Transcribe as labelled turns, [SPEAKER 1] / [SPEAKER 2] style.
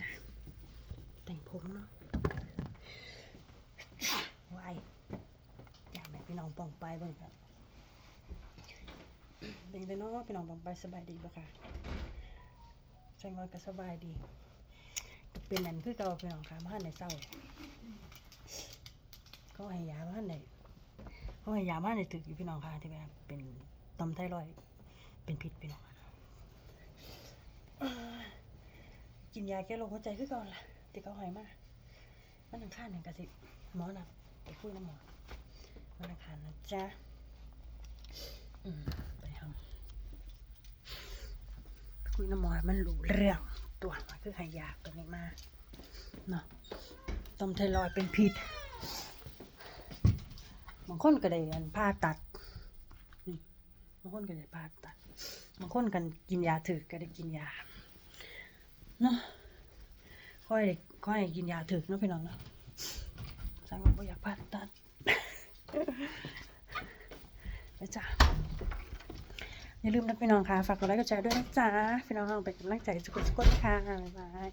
[SPEAKER 1] จ้ะแต่งผมเนาะวายอยากให้พี่น้องปองไปเบิ่งครับเป็นไปเนาะพี่น้องปองไปสบายดีบ่ค่ะใช่ว่าก็สบายดีก็เป็นนั่นคือเก่าพี่น้องค่ะมาในเศร้าก็ให้ยามาในเขาให้ยามาในตึกอยู่พี่น้องค่ะที่แบบเป็นตอมไทรอยเป็นพิษพี่น้องค่ะ กินยาแก้โรคหัวใจคือก่อนล่ะที่เขาให้มามันอังคารหนึ่งกะสิหมอนัดไปคุยน้ำหมอมันอังคารนะจ๊ะไปทำไปคุยน้ำหมอมันรู้เรื่องตัวมันคือห้ยาตัวนี้มาเนาะต้มไทรอยเป็นพิษบางคนก็ได้อันผ่าตัดบางคนก็ได้ผ่าตัดบางคนกันกินยาถือก็ได้กินยา เนาะค่อยค่อยกินยาถึกเนาะพี่น้องเนาะสังว่าอยากผ่าตัดไปจ้ะอย่าลืมนะพี่น้องค่ะ ฝากกดไลค์กดแชร์ด้วยนะจ๊ะพี่น้องเป็นกำลังใจสุขสุขค่ะบ๊ายบาย